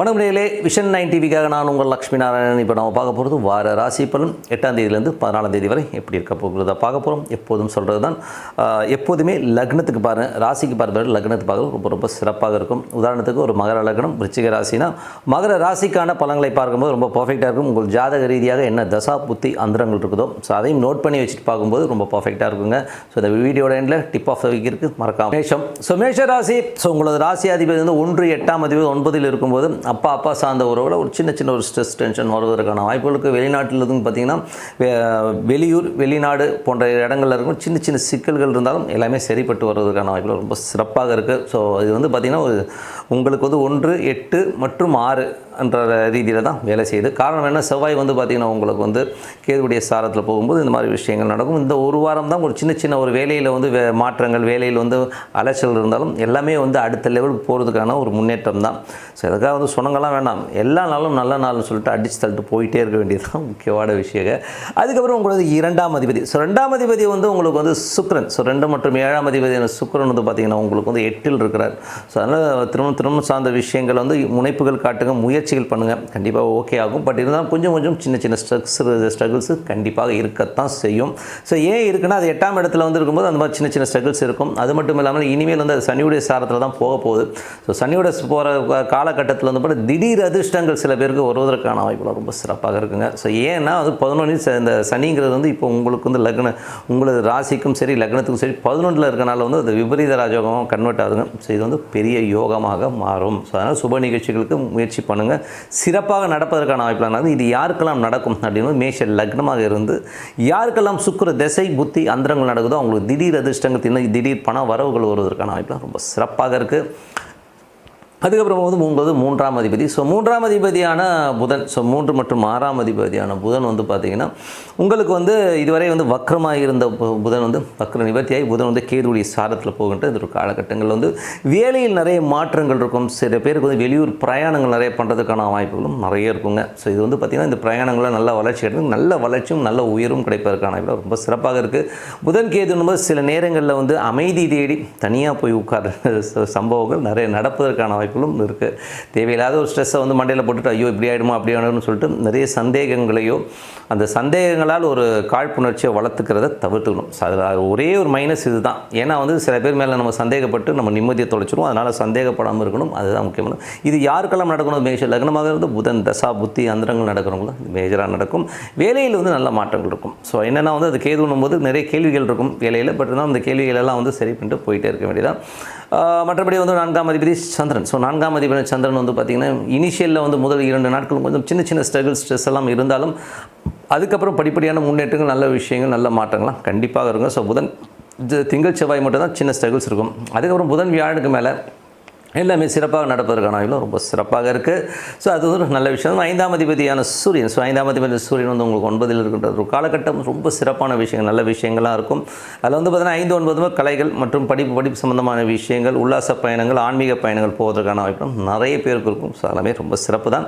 வணக்கம்களே vision nine டிவிக்காக நான் உங்கள் லக்ஷ்மி நாராயணன். இப்போ நம்ம பார்க்க போகிறது வார ராசி பலன். எட்டாம் தேதியிலேருந்து பதினாலாம் தேதி வரை எப்படி இருக்க போகிறத பார்க்க போகிறோம் எப்போதும் சொல்கிறது தான் எப்போதுமே லக்னத்துக்கு பாருங்கள் ராசிக்கு பார்ப்பது லக்னத்துக்கு பார்க்குறது ரொம்ப ரொம்ப சிறப்பாக இருக்கும். உதாரணத்துக்கு ஒரு மகர லக்னம் விருச்சிக ராசினா மகர ராசிக்கான பலன்களை பார்க்கும்போது ரொம்ப பர்ஃபெக்டாக இருக்கும். உங்கள் ஜாதக ரீதியாக என்ன தசா புத்தி அந்தரங்கள் இருக்குதோ ஸோ அதையும் நோட் பண்ணி வச்சுட்டு பார்க்கும்போது ரொம்ப பர்ஃபெக்டாக இருக்குங்க. ஸோ இந்த வீடியோட எண்டில் டிப் ஆஃப் த வீக் இருக்குது மறக்காம. மேஷம். ஸோ மேஷ ராசி ஸோ உங்களது ராசி அதிபதி வந்து ஒன்று எட்டாம் அதிபதி ஒன்பதில் இருக்கும்போது அப்பா அப்பா சார்ந்த உறவுல ஒரு சின்ன சின்ன ஒரு ஸ்ட்ரெஸ் டென்ஷன் வருவதற்கான வாய்ப்புகளுக்கு வெளிநாட்டில் இருந்து பார்த்தீங்கன்னா வெளியூர் வெளிநாடு போன்ற இடங்களில் இருக்கும் சின்ன சின்ன சிக்கல்கள் இருந்தாலும் எல்லாமே சரிப்பட்டு வருவதற்கான வாய்ப்புகள் ரொம்ப சிறப்பாக இருக்குது ஸோ இது வந்து பார்த்திங்கன்னா ஒரு உங்களுக்கு வந்து ஒன்று எட்டு மற்றும் ஆறு என்ற ரீதியில் தான் வேலை செய்யுது. காரணம் என்ன? செவ்வாய் வந்து பார்த்திங்கன்னா உங்களுக்கு வந்து கேதுடைய சாரத்தில் போகும்போது இந்த மாதிரி விஷயங்கள் நடக்கும். இந்த ஒரு வாரம் தான் ஒரு சின்ன சின்ன ஒரு வேலையில் வந்து வே மாற்றங்கள் வேலையில் வந்து அலைச்சல் இருந்தாலும் எல்லாமே வந்து அடுத்த லெவலுக்கு போகிறதுக்கான ஒரு முன்னேற்றம் தான். ஸோ அதுக்காக வந்து சொன்னங்கள்லாம் வேண்டாம் எல்லா நாளும் நல்ல நாள்னு சொல்லிட்டு அடிச்சு தள்ளிட்டு போயிட்டே இருக்க வேண்டியது தான் முக்கியமான விஷயம் அதுக்கப்புறம் உங்களுக்கு இரண்டாம் அதிபதி. ஸோ ரெண்டாம் அதிபதி வந்து உங்களுக்கு வந்து சுக்ரன் ஸோ ரெண்டு மற்றும் ஏழாம் அதிபதியான சுக்ரன் வந்து பார்த்திங்கன்னா உங்களுக்கு வந்து எட்டில் இருக்கிறார். ஸோ அதனால் திருமணம் திருமணம் சார்ந்த விஷயங்கள் வந்து முனைப்புகள் காட்டுங்க முயற்சிகள் பண்ணுங்கள் கண்டிப்பாக ஓகே ஆகும். பட் இருந்தாலும் கொஞ்சம் கொஞ்சம் சின்ன சின்ன ஸ்ட்ரக்ஸ் ஸ்ட்ரகிள்ஸு கண்டிப்பாக இருக்கத்தான் செய்யும். ஸோ ஏன் இருக்குன்னா அது எட்டாம் இடத்துல வந்து இருக்கும்போது அந்த மாதிரி சின்ன சின்ன ஸ்ட்ரகிள்ஸ் இருக்கும். அது மட்டும் இல்லாமல் இனிமேல் வந்து அது சனியுடைய சாரத்தில் தான் போக போகுது. ஸோ சனியோட போகிற காலகட்டத்தில் வந்து பார்த்தா திடீர் அதிர்ஷ்டங்கள் சில பேருக்கு வருவதற்கான வாய்ப்புகள் ரொம்ப சிறப்பாக இருக்குங்க. ஸோ ஏன்னா அது பதினொன்று இந்த சனிங்கிறது வந்து இப்போ உங்களுக்கு வந்து லக்ன உங்களது ராசிக்கும் சரி லக்னத்துக்கும் சரி பதினொன்றில் இருக்கனால வந்து அது விபரீத ராஜோகம் கன்வெர்ட் ஆகுதுங்க. ஸோ இது வந்து பெரிய யோகமாக மாறும். ஸோ அதனால் சுப நிகழ்ச்சிகளுக்கு முயற்சி பண்ணுங்கள் சிறப்பாக நடப்பதற்கான வாய்ப்புகள் இது யாருக்கெல்லாம் நடக்கும் அப்படின்னு மேஷ லக்னமாக இருந்து யாருக்கெல்லாம் சுக்கிர திசை புத்தி அந்தரங்கள் நடக்குதோ அவங்களுக்கு திடீர் அதிர்ஷ்டங்கள் திடீர் திடீர் பண வரவுகள் வருவதற்கான வாய்ப்புலாம் ரொம்ப சிறப்பாக இருக்குது அதுக்கப்புறம் வந்து மூன்றது மூன்றாம் அதிபதி. ஸோ மூன்றாம் அதிபதியான புதன் ஸோ மூன்று மற்றும் ஆறாம் அதிபதியான புதன் வந்து பார்த்திங்கன்னா உங்களுக்கு வந்து இதுவரை வந்து வக்ரமாக இருந்த புதன் வந்து வக்ர நிவர்த்தியாகி புதன் வந்து கேதுடைய சாரத்தில் போகின்ற இந்த ஒரு காலகட்டங்கள் வந்து வேலையில் நிறைய மாற்றங்கள் இருக்கும். சில பேருக்கு வந்து வெளியூர் பிரயாணங்கள் நிறைய பண்ணுறதுக்கான வாய்ப்புகளும் நிறைய இருக்குங்க. ஸோ இது வந்து பார்த்திங்கன்னா இந்த பிரயாணங்களில் நல்ல வளர்ச்சி எடுத்து நல்ல வளர்ச்சியும் நல்ல உயரும் கிடைப்பதற்கான வாய்ப்பு ரொம்ப சிறப்பாக இருக்குது புதன் கேதுன்னும்போது சில நேரங்களில் வந்து அமைதி தேடி தனியாக போய் உட்கார் சம்பவங்கள் நிறைய நடப்பதற்கான வாய்ப்பு வாய்ப்புகளும் இருக்குது தேவையில்லாத ஒரு ஸ்ட்ரெஸ்ஸை வந்து மண்டையில் போட்டுட்டு ஐயோ இப்படி ஆகிடுமா அப்படி ஆகிடும்னு சொல்லிட்டு நிறைய சந்தேகங்களையோ அந்த சந்தேகங்களால் ஒரு காழ்ப்புணர்ச்சியை வளர்த்துக்கிறத தவிர்த்துக்கணும். அதில் ஒரே ஒரு மைனஸ் இதுதான். ஏன்னா வந்து சில பேர் மேலே நம்ம சந்தேகப்பட்டு நம்ம நிம்மதியை தொலைச்சிரும் அதனால் சந்தேகப்படாமல் இருக்கணும். அதுதான் முக்கியமான இது யாருக்கெல்லாம் நடக்கணும்? மேஜர் லக்னமாக இருந்து புதன் தசா புத்தி அந்தரங்கள் நடக்கிறவங்களும் இது மேஜராக நடக்கும். வேலையில் வந்து நல்ல மாற்றங்கள் இருக்கும். ஸோ என்னென்னா வந்து அது கேதுன்னும் போது நிறைய கேள்விகள் இருக்கும் வேலையில். பட் இருந்தால் அந்த கேள்விகளெல்லாம் வந்து சரி பண்ணிட்டு போயிட்டே இருக்க வேண்டியதான் மற்றபடி வந்து நான்காம் அதிபதி சந்திரன். ஸோ நான்காம் அதிபதி சந்திரன் வந்து பார்த்திங்கன்னா இனிஷியலில் வந்து முதல் இரண்டு நாட்கள் கொஞ்சம் சின்ன சின்ன ஸ்ட்ரகிள் ஸ்ட்ரெஸ் எல்லாம் இருந்தாலும் அதுக்கப்புறம் படிப்படியான முன்னேற்றங்கள் நல்ல விஷயங்கள் நல்ல மாற்றங்கள்லாம் கண்டிப்பாக இருக்கும். ஸோ புதன் திங்கள் செவ்வாய் மட்டும்தான் சின்ன ஸ்ட்ரகிள்ஸ் இருக்கும். அதுக்கப்புறம் புதன் வியாழனுக்கு மேலே எல்லாமே சிறப்பாக நடப்பதற்கான வாய்ப்புகளும் ரொம்ப சிறப்பாக இருக்குது ஸோ அது ஒரு நல்ல விஷயம். ஐந்தாம் அதிபதியான சூரியன். ஸோ ஐந்தாம் அதிபதி சூரியன் வந்து உங்களுக்கு ஒன்பதில் இருக்கின்ற ஒரு காலகட்டம் ரொம்ப சிறப்பான விஷயங்கள் நல்ல விஷயங்களாக இருக்கும். அதில் வந்து பார்த்தீங்கன்னா ஐந்து ஒன்பது கலைகள் மற்றும் படிப்பு படிப்பு சம்பந்தமான விஷயங்கள் உல்லாச பயணங்கள் ஆன்மீக பயணங்கள் போவதற்கான வாய்ப்பும் நிறைய பேருக்கு இருக்கும். ஸோ எல்லாமே ரொம்ப சிறப்பு தான்.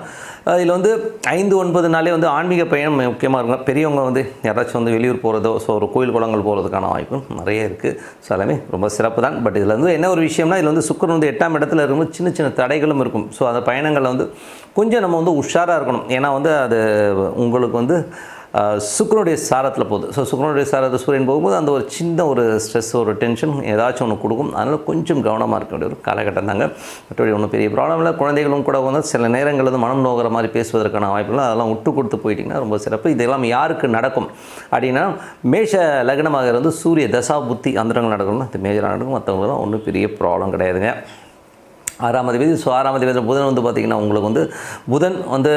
இதில் வந்து ஐந்து ஒன்பதுனாலே வந்து ஆன்மீக பயணம் முக்கியமாக இருக்கும். பெரியவங்க வந்து யாராச்சும் வந்து வெளியூர் போகிறதோ ஸோ ஒரு கோயில் குளங்கள் போகிறதுக்கான வாய்ப்பும் நிறைய இருக்குது ஸோ எல்லாமே ரொம்ப சிறப்பு தான். பட் இதில் வந்து என்ன ஒரு விஷயம்னா இதில் வந்து சுக்கரன் வந்து எட்டாம் இடத்துல இருக்கும்போது சின்ன சின்ன தடைகளும் இருக்கும். ஸோ அந்த பயணங்களில் வந்து கொஞ்சம் நம்ம வந்து உஷாராக இருக்கணும். ஏன்னா வந்து அது உங்களுக்கு வந்து ஆஹ், சாரத்தில் போகுது. ஸோ சுக்கிரனுடைய சாரத்தில் சூரியன் போகும்போது அந்த ஒரு சின்ன ஒரு ஸ்ட்ரெஸ் ஒரு டென்ஷன் ஏதாச்சும் ஒன்று கொடுக்கும். அதனால் கொஞ்சம் கவனமாக இருக்க வேண்டிய ஒரு காலகட்டம் தாங்க. மற்றபடி ஒன்றும் பெரிய ப்ராப்ளம் இல்லை. குழந்தைகளும் கூட வந்து சில நேரங்களில் வந்து மனம் நோகிற மாதிரி பேசுவதற்கான வாய்ப்புகள் அதெல்லாம் விட்டு கொடுத்து போயிட்டிங்கன்னா ரொம்ப சிறப்பு. இதெல்லாம் யாருக்கு நடக்கும்? அப்படின்னா மேஷ லக்னமாக இருந்து சூரிய தசா புத்தி அந்தரங்கள் நடக்கணும் அது மேஜராக நடக்கும். மற்றவங்களாம் ஒன்றும் பெரிய ப்ராப்ளம் கிடையாதுங்க. ஆறாம் அதிபதி ஸோ ஆறாம் அதிபதி புதன் வந்து பார்த்திங்கன்னா உங்களுக்கு வந்து புதன் வந்து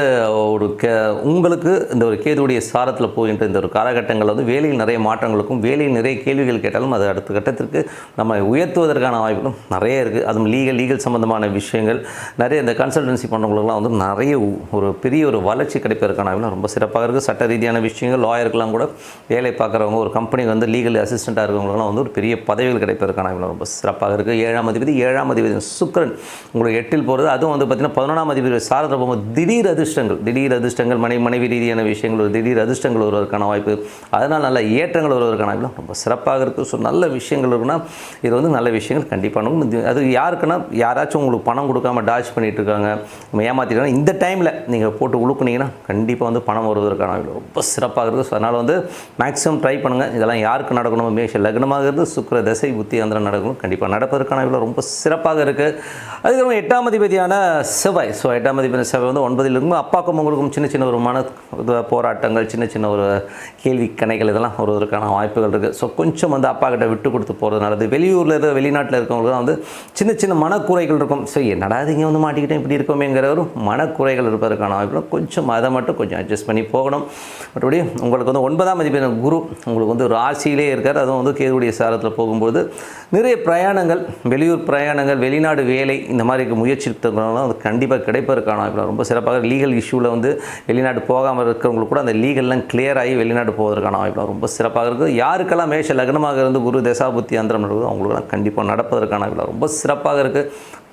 ஒரு கே உங்களுக்கு இந்த ஒரு கேதுடைய சாரத்தில் போகின்ற இந்த ஒரு காலகட்டங்கள் வந்து வேலையில் நிறைய மாற்றங்களுக்கும் வேலையில் நிறைய கேள்விகள் கேட்டாலும் அது அடுத்த கட்டத்திற்கு நம்ம உயர்த்துவதற்கான வாய்ப்புகளும் நிறைய இருக்குது அதுவும் லீகல் லீகல் சம்மந்தமான விஷயங்கள் நிறைய இந்த கன்சல்டன்சி பண்ணுறவங்களுக்குலாம் வந்து நிறைய ஒரு பெரிய ஒரு வளர்ச்சி கிடைப்பதற்கான வாய்ப்புலாம் ரொம்ப சிறப்பாக இருக்குது சட்ட ரீதியான விஷயங்கள் லாயருக்கெல்லாம் கூட வேலை பார்க்குறவங்க ஒரு கம்பெனி வந்து லீகல் அசிஸ்டண்ட்டாக இருக்கிறவங்களுக்குலாம் வந்து ஒரு பெரிய பதவிகள் கிடைப்பதற்கான வாய்ப்புலாம் ரொம்ப சிறப்பாக இருக்குது ஏழாம் அதிபதி ஏழாம் அதிபதி சுக்கிரன் உங்களுக்கு எட்டில் போகிறது அதுவும் வந்து பார்த்திங்கன்னா பதினொன்றாம் அதிபதி சாரத்தில் போகும்போது திடீர் அதிர்ஷ்டங்கள் திடீர் அதிர்ஷ்டங்கள் மனை மனைவி ரீதியான விஷயங்கள் ஒரு திடீர் அதிர்ஷ்டங்கள் வருவதற்கான வாய்ப்பு. அதனால் நல்ல ஏற்றங்கள் வருவதற்கான வாய்ப்பு ரொம்ப சிறப்பாக இருக்குது ஸோ நல்ல விஷயங்கள் இருக்குன்னா இது வந்து நல்ல விஷயங்கள் கண்டிப்பாக அது யாருக்குன்னா யாராச்சும் உங்களுக்கு பணம் கொடுக்காம டாச் பண்ணிகிட்டு இருக்காங்க ஏமாற்றிட்டாங்க இந்த டைமில் நீங்கள் போட்டு உழுக்குனீங்கன்னா கண்டிப்பாக வந்து பணம் வருவதற்கான வாய்ப்பு ரொம்ப சிறப்பாக இருக்குது ஸோ அதனால் வந்து மேக்ஸிமம் ட்ரை பண்ணுங்கள் இதெல்லாம் யாருக்கு நடக்கணும் மேஷ லக்னமாக இருந்து சுக்கிர தசை புத்தி அந்த நடக்கணும் கண்டிப்பாக நடப்பதற்கான வாய்ப்பு ரொம்ப சிறப்பாக இருக்குது அதுக்கப்புறம் எட்டாம் அதிபதியான செவ்வாய். ஸோ எட்டாம் அதிபதியான செவ்வாய் வந்து ஒன்பதில் இருக்கும் அப்பாக்கும் உங்களுக்கும் சின்ன சின்ன ஒரு மன போராட்டங்கள் சின்ன சின்ன ஒரு கேள்வி கணைகள் இதெல்லாம் வருவதற்கான வாய்ப்புகள் இருக்குது ஸோ கொஞ்சம் வந்து அப்பா கிட்ட விட்டு கொடுத்து போகிறது நல்லது. வெளியூரில் இருக்க வெளிநாட்டில் இருக்கவங்களுக்கு வந்து சின்ன சின்ன மனக்குறைகள் இருக்கும். ஸோ என்னடா இங்கே வந்து மாட்டிக்கிட்டேன் இப்படி இருக்கோமேங்கிற ஒரு மனக்குறைகள் இருப்பதற்கான வாய்ப்புகள் கொஞ்சம் அதை மட்டும் கொஞ்சம் அட்ஜஸ்ட் பண்ணி போகணும். மற்றபடி உங்களுக்கு வந்து ஒன்பதாம் அதிபதி குரு உங்களுக்கு வந்து ராசியிலே இருக்கார். அதுவும் வந்து கேதுடைய சாரத்தில் போகும்போது நிறைய பிரயாணங்கள் வெளியூர் பிரயாணங்கள் வெளிநாடு வேலை இந்த மாதிரி முயற்சி இருக்கிறவங்களாம் வந்து கண்டிப்பாக கிடைப்பதற்கான வாய்ப்பு ரொம்ப சிறப்பாக லீகல் இஷ்யூவில் வந்து வெளிநாடு போகாமல் இருக்கிறவங்களுக்கு கூட அந்த லீகல்லாம் கிளியர் ஆகி வெளிநாடு போவதற்கான வாய்ப்பு ரொம்ப சிறப்பாக இருக்குது யாருக்கெல்லாம் மேஷ லக்னமாக இருந்து குரு தசாபுத்தி அந்தரம் நடக்குதோ அவங்களுக்கெல்லாம் கண்டிப்பாக நடப்பதற்கான வாய்ப்பு ரொம்ப சிறப்பாக இருக்குது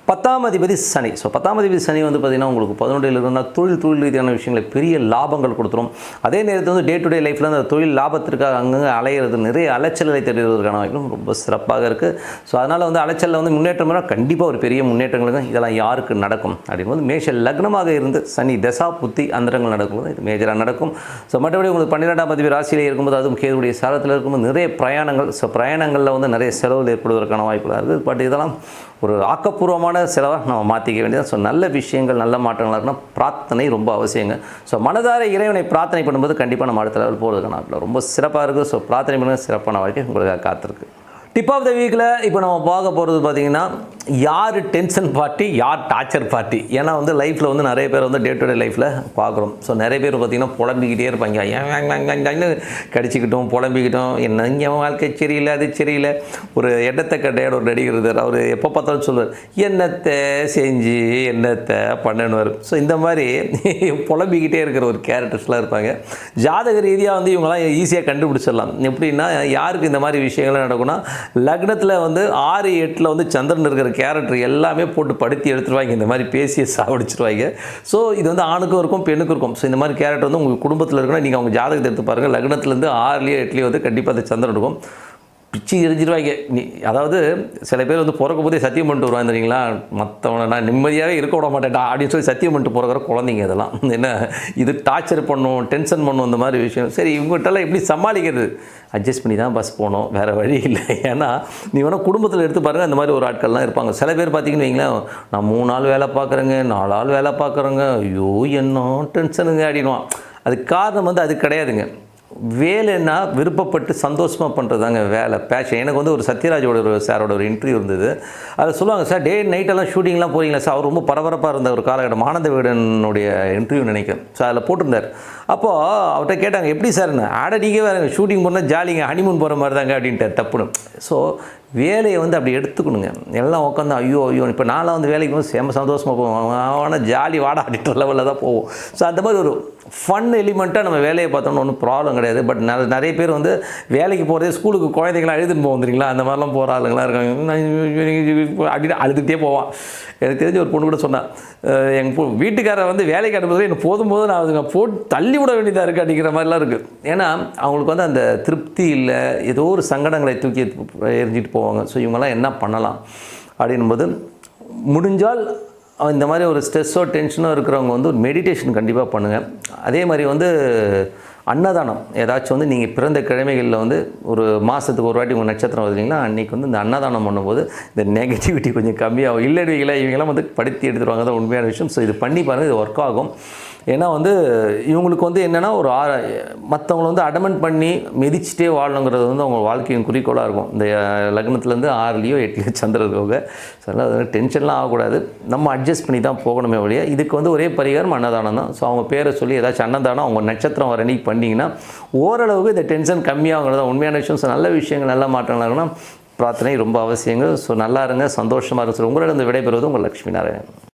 பத்தாம் அதிபதி சனி. ஸோ பத்தாம் அதிபதி சனி வந்து பார்த்திங்கன்னா உங்களுக்கு பதினொன்றில் இருந்தால் தொழில் தொழில் ரீதியான விஷயங்களை பெரிய லாபங்கள் கொடுத்துரும். அதே நேரத்தில் வந்து டே டு டே லைஃப்பில் அந்த தொழில் லாபத்திற்காக அங்கங்கே அலையிறது நிறைய அலைச்சல்களை தெரிவதற்கான வாய்ப்பும் ரொம்ப சிறப்பாக இருக்குது ஸோ அதனால் வந்து அலைச்சலில் வந்து முன்னேற்றம் கண்டிப்பாக ஒரு பெரிய முன்னேற்றங்களுக்கு இதெல்லாம் யாருக்கு நடக்கும்? அப்படிங்கும்போது மேஷ லக்னமாக இருந்து சனி தசா புத்தி அந்தரங்கள் நடக்கும்போது இது மேஜராக நடக்கும். ஸோ மற்றபடி உங்களுக்கு பன்னிரெண்டாம் அதிபதி ராசியிலே இருக்கும்போது அதுவும் கேதுடைய சாரத்தில் இருக்கும்போது நிறைய பிரயாணங்கள். ஸோ பிரயாணங்களில் வந்து நிறைய செலவுகள் ஏற்படுவதற்கான வாய்ப்புகள் இருக்குது பட் இதெல்லாம் ஒரு ஆக்கப்பூர்வமான செலவாக நம்ம மாற்றிக்க வேண்டியது ஸோ நல்ல விஷயங்கள் நல்ல மாற்றங்களாக இருக்குன்னா பிரார்த்தனை ரொம்ப அவசியங்க. ஸோ மனதார இறைவனை பிரார்த்தனை பண்ணும்போது கண்டிப்பாக நம்ம அடுத்த லெவல் போகிறதுக்கான ரொம்ப சிறப்பாக இருக்குது ஸோ பிரார்த்தனை பண்ணுங்க சிறப்பான வாழ்க்கை உங்களுக்காக காத்திருக்கு. டிப் ஆஃப் த வீக்கில் இப்போ நம்ம பார்க்க போகிறது பார்த்திங்கன்னா யார் டென்ஷன் பார்ட்டி யார் டார்ச்சர் பார்ட்டி? ஏன்னா வந்து லைஃப்பில் வந்து நிறைய பேர் வந்து டே டு டே லைஃப்பில் பார்க்குறோம். ஸோ நிறைய பேர் பார்த்திங்கன்னா புலம்பிக்கிட்டே இருப்பாங்க. ஏன் அங்கே கடிச்சிக்கிட்டோம் புலம்பிக்கிட்டோம். என்ன இங்கே வாழ்க்கை சரியில்லை அது சரியில்லை. ஒரு இடத்த கட்டையோட ஒரு நடிகர் இருந்தார் அவர் எப்போ பார்த்தாலும் சொல்வார் என்னத்தை செஞ்சு என்னத்தை பண்ணணுவார் ஸோ இந்த மாதிரி புலம்பிக்கிட்டே இருக்கிற ஒரு கேரக்டர்ஸ்லாம் இருப்பாங்க. ஜாதக ரீதியாக வந்து இவங்களாம் ஈஸியாக கண்டுபிடிச்சிடலாம். எப்படின்னா யாருக்கு இந்த மாதிரி விஷயங்கள்லாம் நடக்கும்னா லக்னத்தில் வந்து ஆறு எட்டில் வந்து சந்திரன் இருக்கிற கேரக்டர் எல்லாமே போட்டு படுத்தி எடுத்துருவாங்க. இந்த மாதிரி பேசிய சாவடிச்சிருவாங்க. ஸோ இது வந்து ஆணுக்கும் இருக்கும் பெண்ணுக்கும் இருக்கும். ஸோ இந்த மாதிரி கேரக்டர் வந்து உங்கள் குடும்பத்தில் இருக்குன்னா நீங்கள் அவங்க ஜாதகத்தை எடுத்து பாருங்கள் லக்னத்துலேருந்து ஆறுலேயோ எட்லேயோ வந்து கண்டிப்பாக அந்த சந்திரன் இருக்கும். பிச்சு எரிஞ்சிருவாங்க. நீ அதாவது சில பேர் வந்து பிறக்க போதே சத்தியம் பண்ணிட்டு வருவாங்க தெரியுங்களா? மற்றவனை நான் நிம்மதியாகவே இருக்க விட மாட்டேன்டா அப்படின்னு சொல்லி சத்தியம் பண்ணிட்டு பிறக்கிற குழந்தைங்க இதெல்லாம். என்ன? இது டார்ச்சர் பண்ணும் டென்ஷன் பண்ணும் இந்த மாதிரி விஷயம். சரி இவங்ககிட்டலாம் எப்படி சமாளிக்கிறது? அட்ஜஸ்ட் பண்ணி தான் பஸ் போகணும் வேறு வழி இல்லை. ஏன்னா நீ வேணால் குடும்பத்தில் எடுத்து பாருங்கள் அந்த மாதிரி ஒரு ஆட்கள்லாம் இருப்பாங்க. சில பேர் பார்த்தீங்கன்னு வைங்களேன் நான் மூணு நாள் வேலை பார்க்குறேங்க நாலு ஆள் வேலை பார்க்குறேங்க ஐயோ என்ன டென்ஷனுங்க அப்படின்வான் அதுக்கு காரணம் வந்து அது கிடையாதுங்க. வேலைன்னா விருப்பப்பட்டு சந்தோஷமாக பண்ணுறதாங்க வேலை. பேஷன் எனக்கு வந்து ஒரு சத்யராஜோட ஒரு சாரோட ஒரு இன்டர்வியூ இருந்தது. அதில் சொல்லுவாங்க சார் டே நைட்டெல்லாம் ஷூட்டிங்லாம் போகிறீங்களா சார்? அவர் ரொம்ப பரபரப்பாக இருந்த ஒரு காலகட்டம். ஆனந்த வீடனுடைய இன்டர்வியூ நினைக்கிறேன். ஸோ அதில் போட்டிருந்தார். அப்போது அவர்கிட்ட கேட்டாங்க எப்படி சார்? ஆட நீங்கள் வேறு ஷூட்டிங் போனால் ஜாலிங்க ஹனிமூன் போகிற மாதிரி தாங்க அப்படின்ட்டு தப்புன்னு. ஸோ வேலையை வந்து அப்படி எடுத்துக்கணுங்க. எல்லாம் உட்காந்து ஐயோ ஐயோ இப்போ நான்லாம் வந்து வேலைக்கு வந்து சேம சந்தோஷமாக போவோம். ஆனால் ஜாலி வாடா அப்படின்ற லெவலில் தான் போவோம். ஸோ அந்த மாதிரி ஒரு ஃபன் எலிமெண்ட்டாக நம்ம வேலையை பார்த்தோம்னா ஒன்றும் ப்ராப்ளம் கிடையாது. பட் நிறைய நிறைய பேர் வந்து வேலைக்கு போகிறதே ஸ்கூலுக்கு குழந்தைங்களாம் எழுதுன்னு போவோம் அந்த மாதிரிலாம் போகிற ஆளுங்களாம் இருக்காங்க. அப்படின்னு அழுதுகிட்டே போவான். எனக்கு தெரிஞ்ச ஒரு பொண்ணு கூட சொன்னான் எங்கள் பொ வீட்டுக்காரர் வந்து வேலைக்கு அனுப்புறது எனக்கு போதும் போது நான் அதுங்க போட்டு தள்ளி விட வேண்டியதாக இருக்குது அப்படிங்கிற மாதிரிலாம் இருக்குது ஏன்னா அவங்களுக்கு வந்து அந்த திருப்தி இல்லை. ஏதோ ஒரு சங்கடங்களை தூக்கி எரிஞ்சிட்டு போவாங்க. ஸோ இவங்கெல்லாம் என்ன பண்ணலாம்? அப்படின்போது முடிஞ்சால் இந்த மாதிரி ஒரு ஸ்ட்ரெஸ்ஸோ டென்ஷனோ இருக்கிறவங்க வந்து ஒரு மெடிடேஷன் கண்டிப்பாக பண்ணுங்கள் அதே மாதிரி வந்து அன்னதானம். ஏதாச்சும் வந்து நீங்கள் பிறந்த கிழமைகளில் வந்து ஒரு மாதத்துக்கு ஒரு வாட்டி உங்கள் நட்சத்திரம் வருதுங்களா அன்றைக்கி வந்து இந்த அன்னதானம் பண்ணும்போது இந்த நெகட்டிவிட்டி கொஞ்சம் கம்மியாகும். இல்லைடுவீங்களா இவங்கெல்லாம் வந்து படுத்தி எடுத்துருவாங்க. தான் உண்மையான விஷயம். ஸோ இது பண்ணி பாருங்கள் இது ஒர்க் ஆகும். ஏன்னா வந்து இவங்களுக்கு வந்து என்னென்னா ஒரு ஆ மற்றவங்கள வந்து அடமெண்ட் பண்ணி மிதிச்சுட்டே வாழணுங்கிறது வந்து அவங்க வாழ்க்கையின் குறிக்கோளாக இருக்கும். இந்த லக்னத்துலேருந்து ஆறுலேயோ எட்டுலேயோ சந்திரதோக ஸோ அதனால் அது டென்ஷன்லாம் ஆகக்கூடாது. நம்ம அட்ஜஸ்ட் பண்ணி தான் போகணுமே ஒழிய இதுக்கு வந்து ஒரே பரிகாரம் அன்னதானம் தான். ஸோ அவங்க பேரை சொல்லி ஏதாச்சும் அன்னதானம் அவங்க நட்சத்திரம் வர அன்னைக்கு பண்ணிங்கன்னா ஓரளவுக்கு இந்த டென்ஷன் கம்மியாகிறது தான் உண்மையான விஷயம். ஸோ நல்ல விஷயங்கள் நல்ல மாற்றங்கள் இருக்குன்னா பிரார்த்தனை ரொம்ப அவசியங்கள். ஸோ நல்லா இருங்க சந்தோஷமாக இருங்க. ஸோ உங்களிடம் விடைபெறுவது உங்கள் லக்ஷ்மி நாராயணன்.